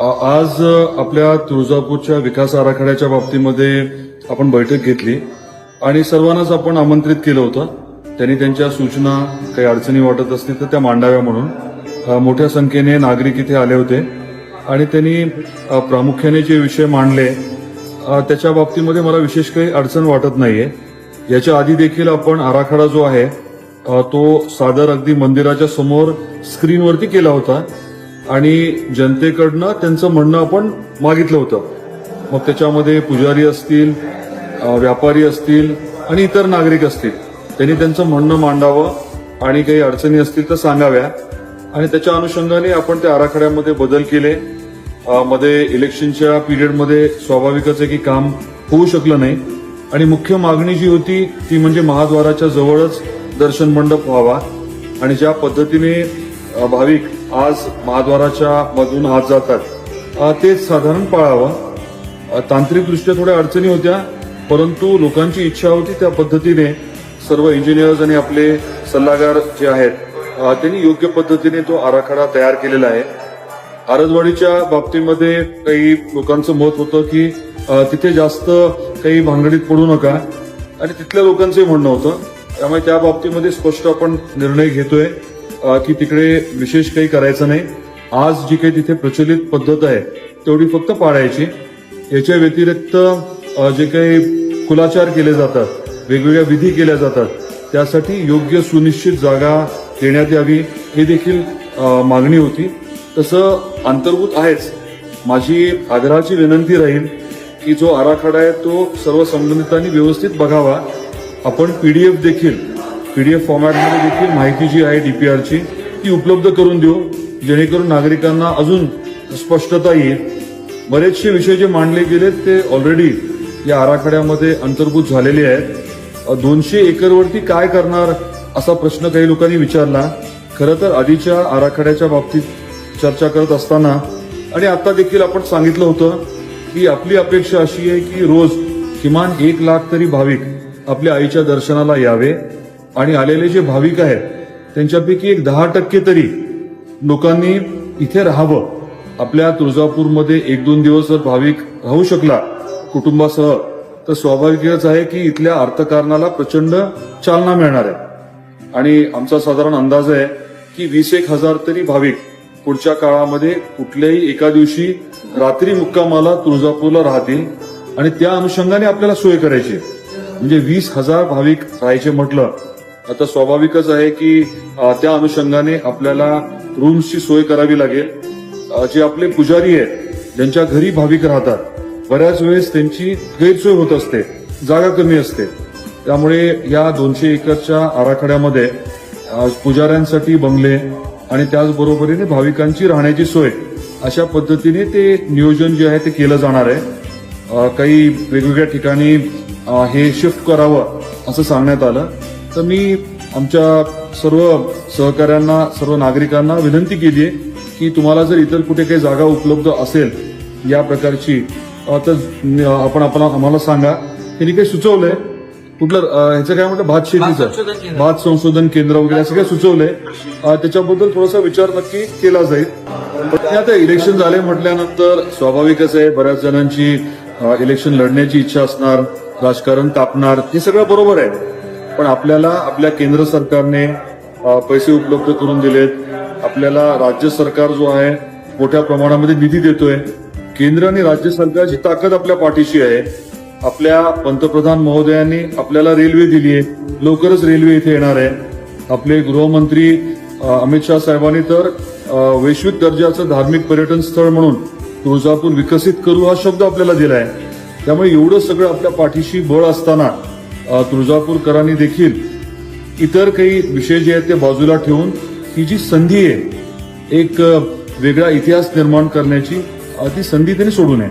आज आपल्या तुळजापूरच्या विकास आराखड्याच्या बाबतीमध्ये आपण बैठक घेतली आणि सर्वांनाच आपण आमंत्रित केलं होतं. त्यांनी त्यांच्या सूचना काही अडचणी वाटत असतील तर त्या मांडाव्या म्हणून. मोठ्या संख्येने नागरिक इथे आले होते आणि त्यांनी प्रामुख्याने जे विषय मांडले त्याच्या बाबतीमध्ये मला विशेष काही अडचण वाटत नाहीये. याच्या आधी देखील आपण आराखडा जो आहे तो सादर अगदी मंदिराच्या समोर स्क्रीनवरती केला होता. आणि जनतेकडनं त्यांचं म्हणणं आपण मागितलं होतं. मग त्याच्यामध्ये पुजारी असतील व्यापारी असतील आणि इतर नागरिक असतील त्यांनी त्यांचं म्हणणं मांडावं आणि काही अडचणी असतील तर सांगाव्या. आणि त्याच्या अनुषंगाने आपण त्या आराखड्यामध्ये बदल केले. मध्ये इलेक्शनच्या पिरियडमध्ये स्वाभाविकच आहे की काम होऊ शकलं नाही. आणि मुख्य मागणी जी होती ती म्हणजे महाद्वाराच्या जवळच दर्शन मंडप व्हावा. आणि ज्या पद्धतीने भाविक आज महाद्वाराच्या मधून आज जातात. ते साधारण पाळावं. तांत्रिकदृष्ट्या थोड्या अडचणी होत्या परंतु लोकांची इच्छा होती त्या पद्धतीने सर्व इंजिनियर्स आणि आपले सल्लागार जे आहेत त्यांनी योग्य पद्धतीने तो आराखडा तयार केलेला आहे. आरजवाडीच्या बाबतीमध्ये काही लोकांचं मत होतं की तिथे जास्त काही भांगडीत पडू नका. आणि तिथल्या लोकांचंही म्हणणं होतं. त्यामुळे त्या बाबतीमध्ये स्पष्ट आपण निर्णय घेतोय. की तिकडे विशेष काही करायचं नाही. आज जी काही तिथे प्रचलित पद्धत आहे तेवढी फक्त पाळायची. याच्या व्यतिरिक्त जे काही कुलाचार केले जातात वेगवेगळ्या विधी केल्या जातात त्यासाठी योग्य सुनिश्चित जागा देण्यात यावी ही देखील मागणी होती. तसं अंतर्भूत आहेच. माझी आग्रहाची विनंती राहील की जो आराखडा आहे तो सर्व संबंधितांनी व्यवस्थित बघावा. आपण पीडीएफ देखील पीडीएफ फॉर्मॅटमध्ये देखील माहिती जी आहे डीपीआरची ती उपलब्ध करून देऊ जेणेकरून नागरिकांना अजून स्पष्टता येईल. बरेचसे विषय जे मांडले गेलेत ते ऑलरेडी या आराखड्यामध्ये अंतर्भूत झालेले आहेत. दोनशे एकरवरती काय करणार असा प्रश्न काही लोकांनी विचारला. खरं तर आधीच्या आराखड्याच्या बाबतीत चर्चा करत असताना आणि आता देखील आपण सांगितलं होतं की आपली अपेक्षा अशी आहे की रोज किमान एक लाख तरी भाविक आपल्या आईच्या दर्शनाला यावे. आणि आलेले जे भाविक आहेत त्यांच्यापैकी एक दहा टक्के तरी लोकांनी इथे राहावं. आपल्या तुळजापूरमध्ये एक दोन दिवस जर भाविक राहू शकला कुटुंबासह तर स्वाभाविकच आहे की इथल्या अर्थकारणाला प्रचंड चालना मिळणार आहे. आणि आमचा साधारण अंदाज आहे की वीस एक हजार तरी भाविक पुढच्या काळामध्ये कुठल्याही एका दिवशी रात्री मुक्कामाला तुळजापूरला राहतील आणि त्या अनुषंगाने आपल्याला सोय करायची म्हणजे वीस हजार भाविक राहायचे म्हटलं आता स्वाभाविकच आहे की त्या अनुषंगाने आपल्याला रूम्सची सोय करावी लागेल. जे आपले पुजारी आहेत ज्यांच्या घरी भाविक राहतात बऱ्याच वेळेस त्यांची गैरसोय होत असते जागा कमी असते. त्यामुळे या दोनशे एकरच्या आराखड्यामध्ये पुजाऱ्यांसाठी बंगले आणि त्याचबरोबरीने भाविकांची राहण्याची सोय अशा पद्धतीने ते नियोजन जे आहे ते केलं जाणार आहे. काही वेगवेगळ्या ठिकाणी हे शिफ्ट करावं असं सांगण्यात आलं. तर मी आमच्या सर्व सहकाऱ्यांना सर्व नागरिकांना विनंती केली आहे की तुम्हाला जर इतर कुठे काही जागा उपलब्ध असेल या प्रकारची तर आपण आपण आम्हाला सांगा. त्यांनी काही सुचवलंय. कुठलं ह्याचं काय म्हणतं भात शेतीचं. केंद्र. भात संशोधन केंद्र वगैरे असं काय सुचवलंय. त्याच्याबद्दल थोडासा विचार नक्की केला जाईल. आता इलेक्शन झाले म्हटल्यानंतर स्वाभाविकच आहे बऱ्याच जणांची इलेक्शन लढण्याची इच्छा असणार राजकारण तापणार हे सगळं बरोबर आहे. पण आपल्याला आपल्या केंद्र सरकारने पैसे उपलब्ध करून दिलेत. आपल्याला राज्य सरकार जो आहे मोठ्या प्रमाणामध्ये निधी देतोय. केंद्र आणि राज्य सरकारची ताकद आपल्या पाठीशी आहे. आपल्या पंतप्रधान महोदयांनी आपल्याला रेल्वे दिली आहे लवकरच रेल्वे इथे येणार आहे. आपले गृहमंत्री अमित शाह साहेबांनी तर वैश्विक दर्जाचं धार्मिक पर्यटन स्थळ म्हणून तुळजापूर विकसित करू हा शब्द आपल्याला दिला आहे त्यामुळे एवढं सगळं आपल्या पाठीशी बळ असताना तुळजापूरकरांनी देखील इतर काही विषय जे आहेत ते बाजूला ठेवून ही जी संधी आहे एक वेगळा इतिहास निर्माण करण्याची ती संधी त्यांनी सोडू नये.